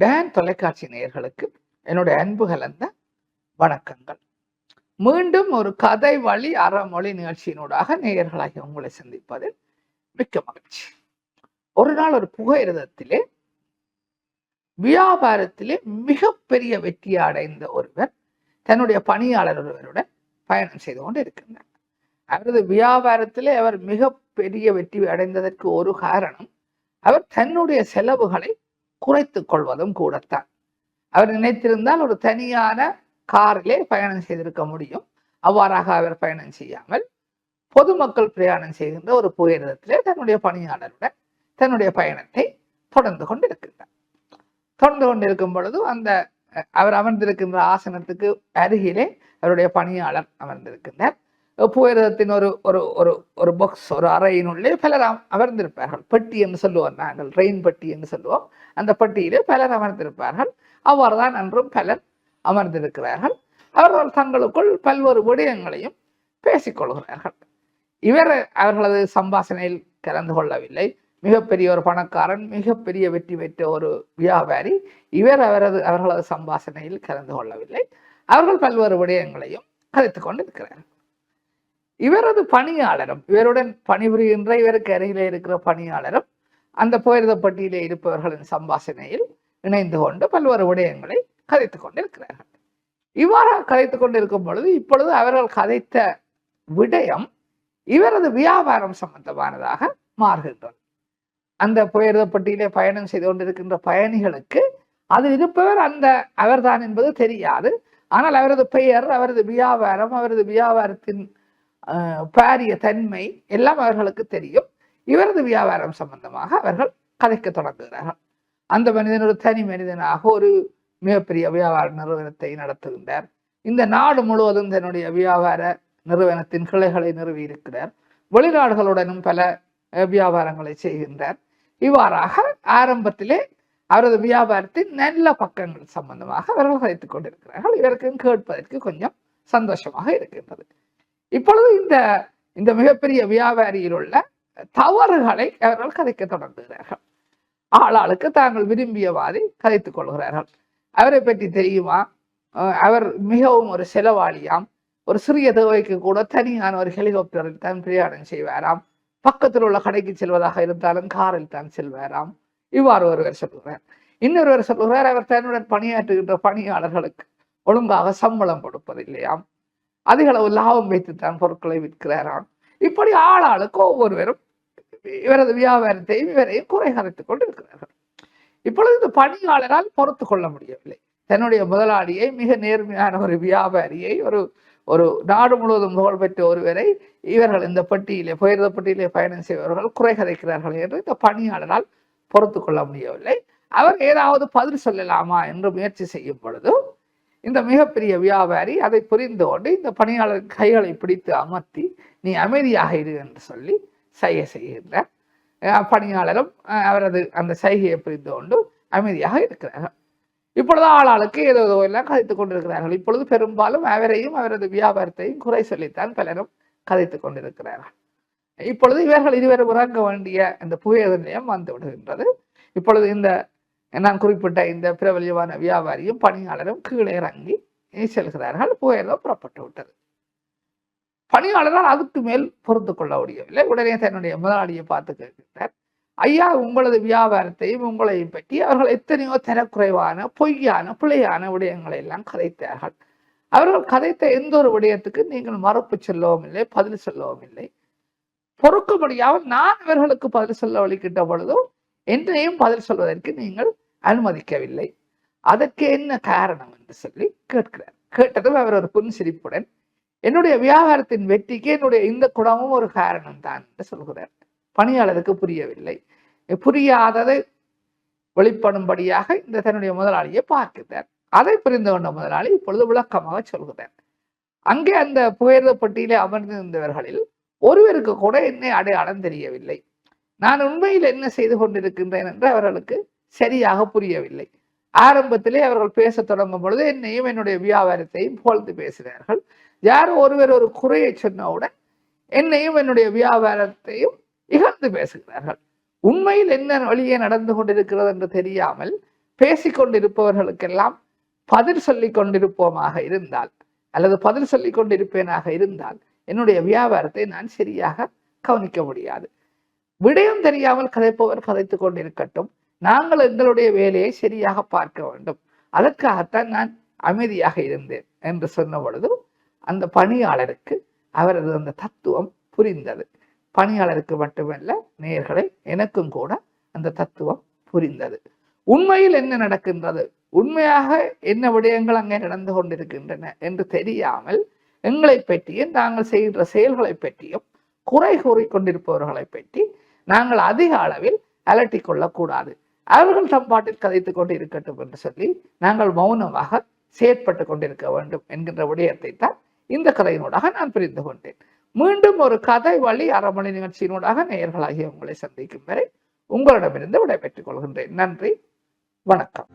Tan தொலைக்காட்சி நேயர்களுக்கு என்னுடைய அன்பு கலந்த வணக்கங்கள். மீண்டும் ஒரு கதை வழி அறமொழி நிகழ்ச்சியினூடாக நேயர்களாகி உங்களை சந்திப்பதில் மிக்க மகிழ்ச்சி. ஒரு நாள் ஒரு புகையிரதத்திலே வியாபாரத்திலே மிகப்பெரிய வெற்றி அடைந்த ஒருவர் தன்னுடைய பணியாளர் ஒருவருடன் பயணம் செய்து கொண்டு இருக்கின்றார் அவரது வியாபாரத்திலே அவர் மிகப்பெரிய வெற்றி அடைந்ததற்கு ஒரு காரணம் அவர் தன்னுடைய செலவுகளை குறைத்துக் கொள்வதும் கூடத்தான். அவர் நினைத்திருந்தால் ஒரு தனியான காரிலே பயணம் செய்திருக்க முடியும். அவ்வாறாக அவர் பயணம் செய்யாமல் பொதுமக்கள் பிரயாணம் செய்கின்ற ஒரு புகையிரதத்திலே தன்னுடைய பணியாளருடன் தன்னுடைய பயணத்தை தொடர்ந்து கொண்டிருக்கின்றார். தொடர்ந்து கொண்டிருக்கும் பொழுது அந்த அவர் அமர்ந்திருக்கின்ற ஆசனத்துக்கு அருகிலே அவருடைய பணியாளர் அமர்ந்திருக்கின்றார். புகையிரதத்தின் ஒரு ஒரு ஒரு ஒரு பாக்ஸ் ஒரு அறையினுள்ளே பலர் அமர்ந்திருப்பார்கள். பெட்டி என்று சொல்லுவோம் நாங்கள் ரெயின் பெட்டி என்று சொல்லுவோம். அந்த பெட்டியிலே பலர் அமர்ந்திருப்பார்கள். அவ்வாறு தான் அன்றும் பலர் அமர்ந்திருக்கிறார்கள். அவர்கள் தங்களுக்குள் பல்வேறு விடயங்களையும் பேசிக்கொள்கிறார்கள் இவர் அவர்களது சம்பாஷணையில் கலந்து கொள்ளவில்லை. மிகப்பெரிய ஒரு பணக்காரன் மிகப்பெரிய வெற்றி பெற்ற ஒரு வியாபாரி இவர் அவரது அவர்களது சம்பாஷணையில் கலந்து கொள்ளவில்லை. அவர்கள் பல்வேறு விடயங்களையும் கதைத்து கொண்டிருக்கிறார்கள். இவரது பணியாளரும் இவருடன் பணிபுரிகின்ற இவருக்கு அருகிலே இருக்கிற பணியாளரும் அந்த புகையிரத பட்டியலே இருப்பவர்களின் சம்பாஷணையில் இணைந்து கொண்டு பல்வேறு விடயங்களை கதைத்துக் கொண்டிருக்கிறார்கள். இவ்வாறாக கதைத்துக் கொண்டிருக்கும் பொழுது இப்பொழுது அவர்கள் கதைத்த விடயம் இவரது வியாபாரம் சம்பந்தமானதாக மாறுகின்றது. அந்த புகையிரத பட்டியலே பயணம் செய்து கொண்டிருக்கின்ற பயணிகளுக்கு அதில் இருப்பவர் அந்த அவர்தான் என்பது தெரியாது. ஆனால் அவரது பெயர் அவரது வியாபாரம் அவரது வியாபாரத்தின் பாரிய தன்மை எல்லாம் அவர்களுக்கு தெரியும். இவரது வியாபாரம் சம்பந்தமாக அவர்கள் கதைக்க தொடங்குகிறார்கள். அந்த மனிதன் ஒரு தனி மனிதனாக ஒரு மிகப்பெரிய வியாபார நிறுவனத்தை நடத்துகின்றார். இந்த நாடு முழுவதும் தன்னுடைய வியாபார நிறுவனத்தின் கிளைகளை நிறுவி இருக்கிறார் வெளிநாடுகளுடனும் பல வியாபாரங்களை செய்கின்றார். இவ்வாறாக ஆரம்பத்திலே அவரது வியாபாரத்தின் நல்ல பக்கங்கள் சம்பந்தமாக அவர்கள் கதைத்துக் கொண்டிருக்கிறார்கள். இவருக்கு கேட்பதற்கு கொஞ்சம் சந்தோஷமாக இருக்கின்றது. இப்பொழுது இந்த இந்த மிகப்பெரிய வியாபாரியில் உள்ள தவறுகளை அவர்கள் கதைக்க தொடங்குகிறார்கள். ஆளாளுக்கு தாங்கள் விரும்பியவாதி கதைத்துக் கொள்கிறார்கள். அவரை பற்றி தெரியுமா? அவர் மிகவும் ஒரு செலவாளியாம். ஒரு சிறிய தேவைக்கு கூட தனியான ஒரு ஹெலிகாப்டரில் தான் பிரயாணம் செய்வாராம். பக்கத்தில் உள்ள கடைக்கு செல்வதாக இருந்தாலும் காரில் தான் செல்வாராம். இவ்வாறு ஒருவர் சொல்கிறார். இன்னொருவர் சொல்கிறார் அவர் தன்னுடன் பணியாற்றுகின்ற பணியாளர்களுக்கு ஒழுங்காக சம்பளம் கொடுப்பதில்லையாம். அதிக அளவு லாபம் வைத்துத்தான் பொருட்களை விற்கிறாராம். இப்படி ஆளாளுக்கு ஒவ்வொருவரும் இவரது வியாபாரத்தையும் இவரையும் குறை கரைத்துக் கொண்டு இருக்கிறார்கள் இப்பொழுது இந்த பணியாளரால் பொறுத்து கொள்ள முடியவில்லை. தன்னுடைய முதலாளியை மிக நேர்மையான ஒரு வியாபாரியை ஒரு ஒரு நாடு முழுவதும் புகழ்பெற்ற ஒருவரை இவர்கள் இந்த பட்டியலே புயர்ந்த பட்டியலே பயணம் செய்பவர்கள் குறை கதைக்கிறார்கள் என்று இந்த பணியாளரால் பொறுத்து கொள்ள முடியவில்லை. அவர் ஏதாவது பதில் சொல்லலாமா என்று முயற்சி செய்யும் பொழுது இந்த மிகப்பெரிய வியாபாரி அதை புரிந்து கொண்டு இந்த பணியாளர் கைகளை பிடித்து அமர்த்தி நீ அமைதியாக இரு என்று சொல்லி சைகை செய்கின்றார். பணியாளரும் அவரது அந்த சைகையை புரிந்து கொண்டு அமைதியாக இருக்கிறார்கள். இப்பொழுது ஆளாளுக்கு ஏதோ ஏதோ எல்லாம் கதைத்துக் கொண்டிருக்கிறார்கள். இப்பொழுது பெரும்பாலும் அவரையும் அவரது வியாபாரத்தையும் குறை சொல்லித்தான் பலரும் கதைத்துக் கொண்டிருக்கிறார்கள். இப்பொழுது இவர்கள் இருவரும் உறங்க வேண்டிய இந்த புகையிரத நிலையம் வந்து விடுகின்றது. இப்பொழுது இந்த நான் குறிப்பிட்ட இந்த பிரபல்யமான வியாபாரியும் பணியாளரும் கீழே இறங்கி செல்கிறார்கள் புகையிரதம் புறப்பட்டு விட்டது பணியாளரால் அதுக்கு மேல் பொறுத்து கொள்ள முடியவில்லை உடனே தன்னுடைய முதலாளியை பார்த்து கேட்கிறார் ஐயா உங்களது வியாபாரத்தையும் உங்களையும் பற்றி அவர்கள் எத்தனையோ தரக்குறைவான பொய்யான பிழையான விடயங்களை எல்லாம் கதைத்தார்கள் அவர்கள் கதைத்த எந்த ஒரு விடயத்துக்கு நீங்கள் மறுப்பு சொல்லவும் இல்லை பதில் சொல்லவும் இல்லை பொறுக்க முடியாமல் நான் இவர்களுக்கு பதில் சொல்ல வழிகிட்ட பொழுதும் என்னையும் பதில் சொல்வதற்கு நீங்கள் அனுமதிக்கவில்லை. அதற்கு என்ன காரணம் என்று சொல்லி கேட்கிறார். கேட்டதும் அவர் ஒரு புன்சிரிப்புடன் என்னுடைய வியாபாரத்தின் வெற்றிக்கு என்னுடைய இந்த குணமும் ஒரு காரணம் தான் என்று சொல்கிறார். பணியாளருக்கு புரியவில்லை. புரியாததை வெளிப்படும்படியாக இந்த தன்னுடைய முதலாளியை பார்க்கிறார். அதை புரிந்து கொண்ட முதலாளி இப்பொழுது விளக்கமாக சொல்கிறார். அங்கே அந்த புகையிரத பட்டியலே அமர்ந்திருந்தவர்களில் ஒருவருக்கு கூட என்னை அடையாளம் தெரியவில்லை. நான் உண்மையில் என்ன செய்து கொண்டிருக்கின்றேன் என்று அவர்களுக்கு சரியாக புரியவில்லை. ஆரம்பத்திலே அவர்கள் பேசத் தொடங்கும் பொழுது என்னையும் என்னுடைய வியாபாரத்தையும் புகழ்ந்து பேசினார்கள். யார் ஒருவர் ஒரு குறையை சொன்னவுடன் என்னையும் என்னுடைய வியாபாரத்தையும் இகழ்ந்து பேசுகிறார்கள். உண்மையில் என்ன வழியே நடந்து கொண்டிருக்கிறது என்று தெரியாமல் பேசிக்கொண்டிருப்பவர்களுக்கெல்லாம் பதில் சொல்லி கொண்டிருப்போமாக இருந்தால் அல்லது பதில் சொல்லி கொண்டிருப்பேனாக இருந்தால் என்னுடைய வியாபாரத்தை நான் சரியாக கவனிக்க முடியாது. விடயம் தெரியாமல் கதைப்பவர் கதைத்து கொண்டிருக்கட்டும். நாங்கள் எங்களுடைய வேலையை சரியாக பார்க்க வேண்டும். அதற்காகத்தான் நான் அமைதியாக இருந்தேன் என்று சொன்ன பொழுது அந்த பணியாளருக்கு அவரது அந்த தத்துவம் புரிந்தது. பணியாளருக்கு மட்டுமல்ல நேர்களை எனக்கும் கூட அந்த தத்துவம் புரிந்தது. உண்மையில் என்ன நடக்கின்றது? உண்மையாக என்ன விடயங்கள் அங்கே நடந்து கொண்டிருக்கின்றன என்று தெரியாமல் எங்களை பற்றியும் நாங்கள் செய்கின்ற செயல்களை பற்றியும் குறை கூறிக்கொண்டிருப்பவர்களை பற்றி நாங்கள் அதிக அளவில் அலட்டிக் கொள்ளக்கூடாது. அவர்கள் தம் பாட்டில் கதைத்துக் கொண்டு இருக்கட்டும் என்று சொல்லி நாங்கள் மௌனமாக செயற்பட்டு கொண்டிருக்க வேண்டும் என்கின்ற விடயத்தை தான் இந்த கதையினூடாக நான் புரிந்து கொண்டேன். மீண்டும் ஒரு கதை வழி அறமணி நிகழ்ச்சியினூடாக நேயர்களாகிய உங்களை சந்திக்கும் வரை உங்களிடமிருந்து விடைபெற்றுக் கொள்கின்றேன். நன்றி. வணக்கம்.